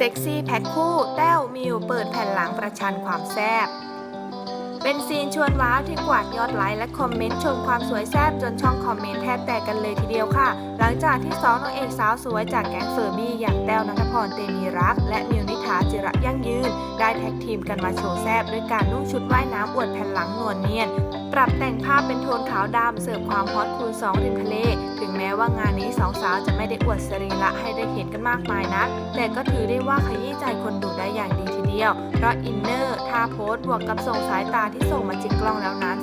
เซ็กซี่แพ็คคู่แต้วมิวเปิดแผ่นหลังประชันความแซ่บเป็นซีนชวนว้าวที่กวาดยอดไลค์และคอมเมนต์ชมความสวยแซ่บจนช่องคอมเมนต์แทบแตกกันเลยทีเดียวค่ะ หลังจากที่สองนางเอกสาวสวยจากแก๊งเฟอร์บี้อย่างแต้วนัทพรเตมีรัก และมิวนิธาจิระยั่งยืน ได้แท็กทีมกันมาโชว์แซ่บด้วยการนุ่งชุดว่ายน้ำอวดแผ่นหลังนวลเนียน ปรับแต่งภาพเป็นโทนขาวดำเสิร์ฟความฮอตคูณสองริมทะเล แม้ว่างานนี้สองสาวจะไม่ได้อวดสรีระให้ได้เห็นกันมากมายนักแต่ก็ถือได้ว่าขยี้ใจคนดูได้อย่างดีทีเดียว เพราะอินเนอร์ท่าโพสบวกกับส่งสายตาที่ส่งมาจิกกล้องแล้วนั้น